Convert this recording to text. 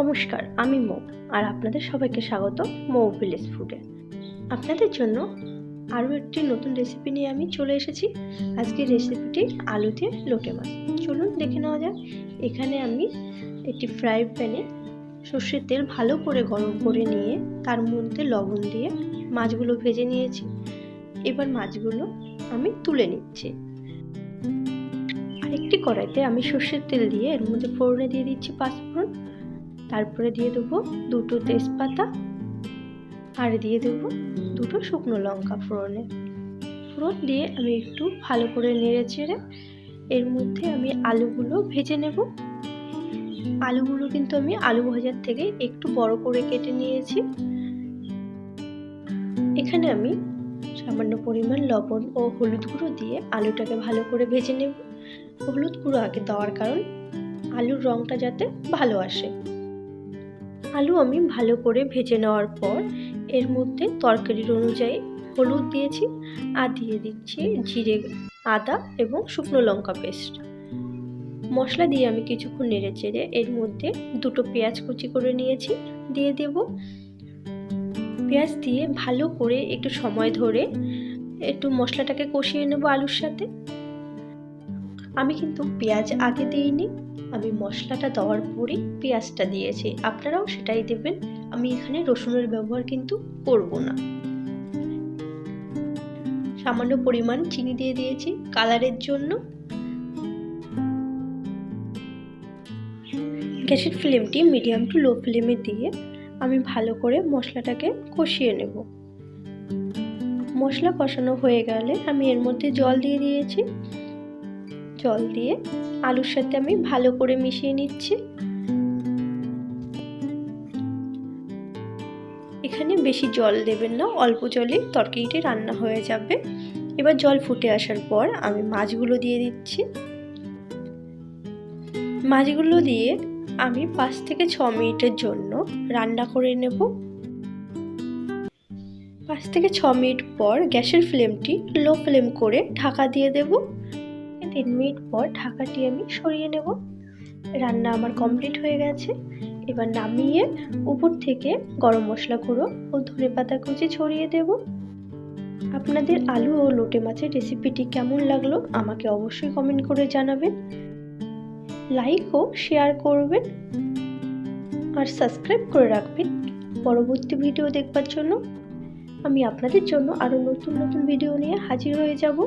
নমস্কার, আমি মৌ, আর আপনাদের সবাইকে স্বাগত মৌ ভিলেজ ফুডে। আপনাদের জন্য আরও একটি নতুন রেসিপি নিয়ে আমি চলে এসেছি। আজকের রেসিপিটি আলু দিয়ে লোটে মাছ। চলুন দেখে নেওয়া যাক। এখানে আমি একটি ফ্রাই প্যানে সর্ষের তেল ভালো করে গরম করে নিয়ে তার মধ্যে লবণ দিয়ে মাছগুলো ভেজে নিয়েছি। এবার মাছগুলো আমি তুলে নিচ্ছি। আরেকটি কড়াইতে আমি সর্ষের তেল দিয়ে এর মধ্যে ফোড়নে দিয়ে দিচ্ছি পাঁচফোড়ন। তারপরে দিয়ে দেবো দুটো তেজপাতা আর দিয়ে দেবো দুটো শুকনো লঙ্কা ফোড়নে। ফোড়ন দিয়ে আমি একটু ভালো করে নেড়ে চেড়ে এর মধ্যে আমি আলুগুলো ভেজে নেব। আলুগুলো কিন্তু আমি আলু ভাজার থেকে একটু বড় করে কেটে নিয়েছি। এখানে আমি সামান্য পরিমাণ লবণ ও হলুদ গুঁড়ো দিয়ে আলুটাকে ভালো করে ভেজে নেব। হলুদ গুঁড়ো আগে দেওয়ার কারণ আলুর রঙটা যাতে ভালো আসে। আলু আমি ভালো করে ভেজে নেওয়ার পর এর মধ্যে তরকারির অনুযায়ী হলুদ দিয়েছি আর দিয়ে দিচ্ছি জিরে আদা এবং শুকনো লঙ্কা পেস্ট। মশলা দিয়ে আমি কিছুক্ষণ নেড়ে চেড়ে এর মধ্যে দুটো পেঁয়াজ কুচি করে নিয়েছি, দিয়ে দেব। পেঁয়াজ দিয়ে ভালো করে একটু সময় ধরে একটু মশলাটাকে কষিয়ে নেব আলুর সাথে। আমি কিন্তু পেঁয়াজ আগে দিইনি, আমি মশলাটা দেওয়ার পরই পেঁয়াজটা দিয়েছি। আপনারাও সেটাই দেবেন, আমি এখানে রসুনের ব্যবহার কিন্তু করব না। সামান্য পরিমাণ চিনি দিয়ে দিয়েছি, কালারের জন্য। গ্যাসের ফ্লেমটি মিডিয়াম টু লো ফ্লেমে দিয়ে আমি ভালো করে মশলাটাকে কষিয়ে নেব। মশলা কষানো হয়ে গেলে আমি এর মধ্যে জল দিয়ে দিয়েছি। জল দিয়ে আলুর সাথে আমি ভালো করে মিশিয়ে নিচ্ছি। এখানে বেশি জল দেবেন না, অল্প জলে তরকারিটি রান্না হয়ে যাবে। এবার জল ফুটে আসার পর আমি মাছগুলো দিয়ে দিচ্ছি। মাছগুলো দিয়ে আমি পাঁচ থেকে ছ মিনিটের জন্য রান্না করে নেব। পাঁচ থেকে ছ মিনিট পর গ্যাসের ফ্লেমটি লো ফ্লেম করে ঢাকা দিয়ে দেবো। তিন মিনিট পর ঢাকাটি আমি সরিয়ে নেব। রান্না আমার কমপ্লিট হয়ে গেছে। এবার নামিয়ে উপর থেকে গরম মশলা গুঁড়ো ও ধনে পাতা কুচি ছড়িয়ে দেব। আপনাদের আলু ও লোটে মাছের রেসিপিটি কেমন লাগল আমাকে অবশ্যই কমেন্ট করে জানাবেন। লাইক ও শেয়ার করবেন। আর সাবস্ক্রাইব করে রাখবেন পরবর্তী ভিডিও দেখবার জন্য। আমি আপনাদের জন্য আরও নতুন নতুন ভিডিও নিয়ে হাজির হয়ে যাব।